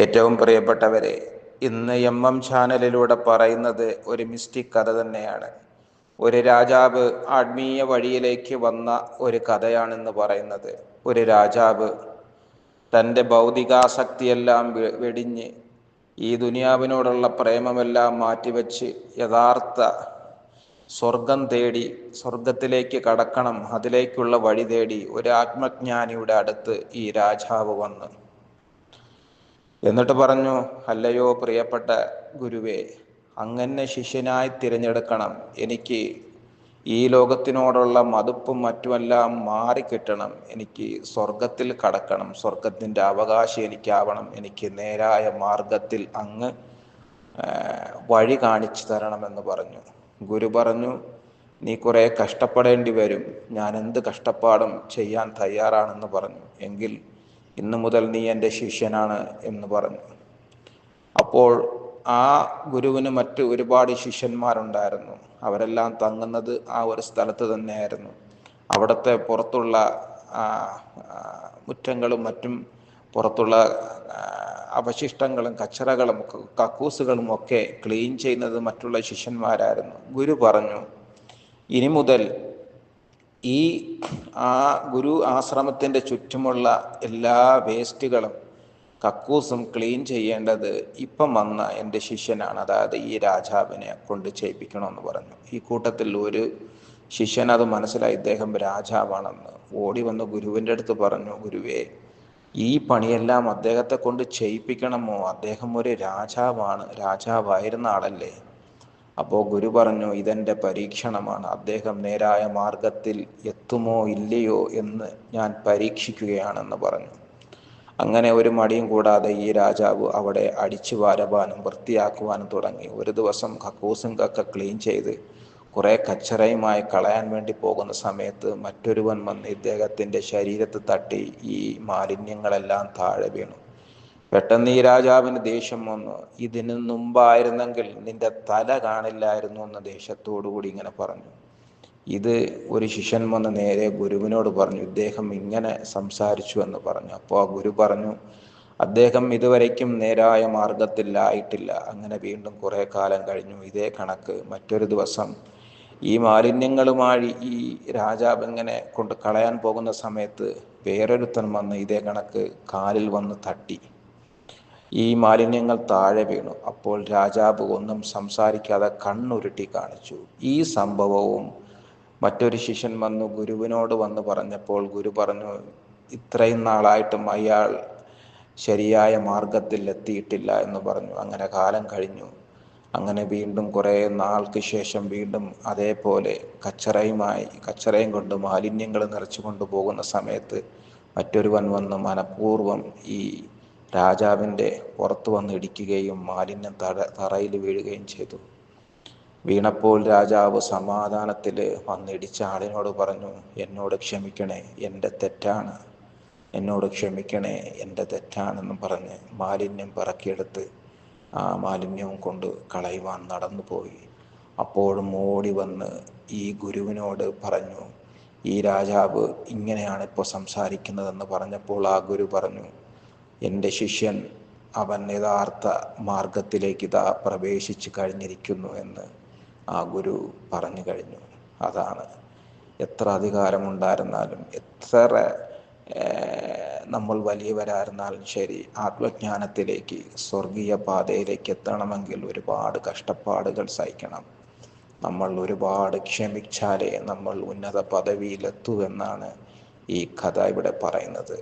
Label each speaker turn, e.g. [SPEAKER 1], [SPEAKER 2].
[SPEAKER 1] ഏറ്റവും പ്രിയപ്പെട്ടവരെ ഇന്ന് എം എം ചാനലിലൂടെ പറയുന്നത് ഒരു മിസ്റ്റിക് കഥ തന്നെയാണ്. ഒരു രാജാവ് ആത്മീയ വഴിയിലേക്ക് വന്ന ഒരു കഥയാണെന്ന് പറയുന്നത്. ഒരു രാജാവ് തന്റെ ഭൗതികാസക്തിയെല്ലാം വെടിഞ്ഞ് ഈ ദുനിയാവിനോടുള്ള പ്രേമമെല്ലാം മാറ്റിവെച്ച് യഥാർത്ഥ സ്വർഗം തേടി സ്വർഗത്തിലേക്ക് കടക്കണം അതിലേക്കുള്ള വഴി തേടി ഒരു ആത്മജ്ഞാനിയുടെ അടുത്ത് ഈ രാജാവ് വന്നു. എന്നിട്ട് പറഞ്ഞു അല്ലയോ പ്രിയപ്പെട്ട ഗുരുവേ അങ്ങനെ ശിഷ്യനായി തിരഞ്ഞെടുക്കണം. എനിക്ക് ഈ ലോകത്തിനോടുള്ള മതുപ്പും മറ്റുമെല്ലാം മാറിക്കിട്ടണം എനിക്ക് സ്വർഗത്തിൽ കടക്കണം. സ്വർഗത്തിന്റെ അവകാശം എനിക്കാവണം. എനിക്ക് നേരായ മാർഗത്തിൽ അങ്ങ് വഴി കാണിച്ചു തരണമെന്ന് പറഞ്ഞു. ഗുരു പറഞ്ഞു നീ കുറേ കഷ്ടപ്പെടേണ്ടി വരും. ഞാൻ എന്ത് കഷ്ടപ്പാടും ചെയ്യാൻ തയ്യാറാണെന്ന് പറഞ്ഞു. എങ്കിൽ ഇന്നു മുതൽ നീ എന്റെ ശിഷ്യനാണ് എന്ന് പറഞ്ഞു. അപ്പോൾ ആ ഗുരുവിന് മറ്റ് ഒരുപാട് ശിഷ്യന്മാരുണ്ടായിരുന്നു. അവരെല്ലാം തങ്ങുന്നത് ആ ഒരു സ്ഥലത്ത് തന്നെയായിരുന്നു. അവിടുത്തെ പുറത്തുള്ള മുറ്റങ്ങളും മറ്റും പുറത്തുള്ള അവശിഷ്ടങ്ങളും കച്ചറകളും കക്കൂസുകളും ഒക്കെ ക്ലീൻ ചെയ്യുന്നത് മറ്റുള്ള ശിഷ്യന്മാരായിരുന്നു. ഗുരു പറഞ്ഞു ഇനി മുതൽ ഈ ആ ഗുരു ആശ്രമത്തിന്റെ ചുറ്റുമുള്ള എല്ലാ വേസ്റ്റുകളും കക്കൂസും ക്ലീൻ ചെയ്യേണ്ടത് ഇപ്പം വന്ന എന്റെ ശിഷ്യനാണ്. അതായത് ഈ രാജാവിനെ കൊണ്ട് ചെയ്യിപ്പിക്കണമെന്ന് പറഞ്ഞു. ഈ കൂട്ടത്തിൽ ഒരു ശിഷ്യൻ അത് മനസ്സിലായി. ഇദ്ദേഹം രാജാവാണെന്ന് ഓടി വന്ന് ഗുരുവിന്റെ അടുത്ത് പറഞ്ഞു ഗുരുവേ ഈ പണിയെല്ലാം അദ്ദേഹത്തെ കൊണ്ട് ചെയ്യിപ്പിക്കണമോ? അദ്ദേഹം ഒരു രാജാവാണ് രാജാവായിരുന്ന ആളല്ലേ? അപ്പോൾ ഗുരു പറഞ്ഞു ഇതെന്റെ പരീക്ഷണമാണ്. അദ്ദേഹം നേരായ മാർഗത്തിൽ എത്തുമോ ഇല്ലയോ എന്ന് ഞാൻ പരീക്ഷിക്കുകയാണെന്ന് പറഞ്ഞു. അങ്ങനെ ഒരു മടിയും കൂടാതെ ഈ രാജാവ് അവിടെ അടിച്ചു വാരവാനും വൃത്തിയാക്കുവാനും തുടങ്ങി. ഒരു ദിവസം കക്കൂസും കക്ക ക്ലീൻ ചെയ്ത് കുറേ കച്ചറയുമായി കളയാൻ വേണ്ടി പോകുന്ന സമയത്ത് മറ്റൊരുവൻ വന്ന് ഇദ്ദേഹത്തിന്റെ ശരീരത്ത് തട്ടി ഈ മാലിന്യങ്ങളെല്ലാം താഴെ വീണു. പെട്ടെന്ന് ഈ രാജാവിന് ദേഷ്യം വന്നു. ഇതിന് മുമ്പായിരുന്നെങ്കിൽ നിന്റെ തല കാണില്ലായിരുന്നു എന്ന് ദേഷ്യത്തോടുകൂടി ഇങ്ങനെ പറഞ്ഞു. ഇത് ഒരു ശിഷ്യൻ വന്ന് നേരെ ഗുരുവിനോട് പറഞ്ഞു ഇദ്ദേഹം ഇങ്ങനെ സംസാരിച്ചു എന്ന് പറഞ്ഞു. അപ്പോൾ ആ ഗുരു പറഞ്ഞു അദ്ദേഹം ഇതുവരയ്ക്കും നേരായ മാർഗത്തിലായിട്ടില്ല അങ്ങനെ വീണ്ടും കുറേ കാലം കഴിഞ്ഞു. ഇതേ കണക്ക്. മറ്റൊരു ദിവസം ഈ മാലിന്യങ്ങളുമായി ഈ രാജാവ് ഇങ്ങനെ കൊണ്ട് കളയാൻ പോകുന്ന സമയത്ത് വേറൊരുത്തൻ വന്ന് ഇതേ കണക്ക് കാലിൽ വന്ന് തട്ടി. ഈ മാലിന്യങ്ങൾ താഴെ വീണു. അപ്പോൾ രാജാവ് ഒന്നും സംസാരിക്കാതെ കണ്ണുരുട്ടി കാണിച്ചു. ഈ സംഭവവും മറ്റൊരു ശിഷ്യൻ വന്നു ഗുരുവിനോട് വന്ന് പറഞ്ഞപ്പോൾ ഗുരു പറഞ്ഞു ഇത്രയും നാളായിട്ടും അയാൾ ശരിയായ മാർഗത്തിൽ എത്തിയിട്ടില്ല എന്ന് പറഞ്ഞു. അങ്ങനെ കാലം കഴിഞ്ഞു. അങ്ങനെ വീണ്ടും കുറേ നാൾക്ക് ശേഷം വീണ്ടും അതേപോലെ കച്ചറയുമായി കച്ചറയും കൊണ്ട് മാലിന്യങ്ങൾ നിറച്ചു കൊണ്ടുപോകുന്ന സമയത്ത് മറ്റൊരുവൻ വന്ന് മനഃപൂർവം ഈ രാജാവിന്റെ പുറത്ത് വന്ന് ഇടിക്കുകയും മാലിന്യം തറ തറയിൽ വീഴുകയും ചെയ്തു. വീണപ്പോൾ രാജാവ് സമാധാനത്തിൽ വന്നിടിച്ച ആളിനോട് പറഞ്ഞു എന്നോട് ക്ഷമിക്കണേ എന്റെ തെറ്റാണ്. എന്നോട് ക്ഷമിക്കണേ എന്റെ തെറ്റാണെന്നും പറഞ്ഞ് മാലിന്യം പറക്കിയെടുത്ത് ആ മാലിന്യവും കൊണ്ട് കളയുവാൻ നടന്നുപോയി. അപ്പോഴും ഓടി വന്ന് ഈ ഗുരുവിനോട് പറഞ്ഞു ഈ രാജാവ് ഇങ്ങനെയാണ് ഇപ്പോൾ സംസാരിക്കുന്നതെന്ന് പറഞ്ഞപ്പോൾ ആ ഗുരു പറഞ്ഞു എന്റെ ശിഷ്യൻ അവൻ യഥാർത്ഥ മാർഗത്തിലേക്ക് ഇതാ പ്രവേശിച്ചു കഴിഞ്ഞിരിക്കുന്നു എന്ന് ആ ഗുരു പറഞ്ഞു കഴിഞ്ഞു. അതാണ് എത്ര അധികാരമുണ്ടായിരുന്നാലും എത്ര നമ്മൾ വലിയവരായിരുന്നാലും ശരി ആത്മജ്ഞാനത്തിലേക്ക് സ്വർഗീയ പാതയിലേക്ക് എത്തണമെങ്കിൽ ഒരുപാട് കഷ്ടപ്പാടുകൾ സഹിക്കണം. നമ്മൾ ഒരുപാട് ക്ഷമിച്ചാലേ നമ്മൾ ഉന്നത പദവിയിലെത്തൂ എന്നാണ് ഈ കഥ ഇവിടെ പറയുന്നത്.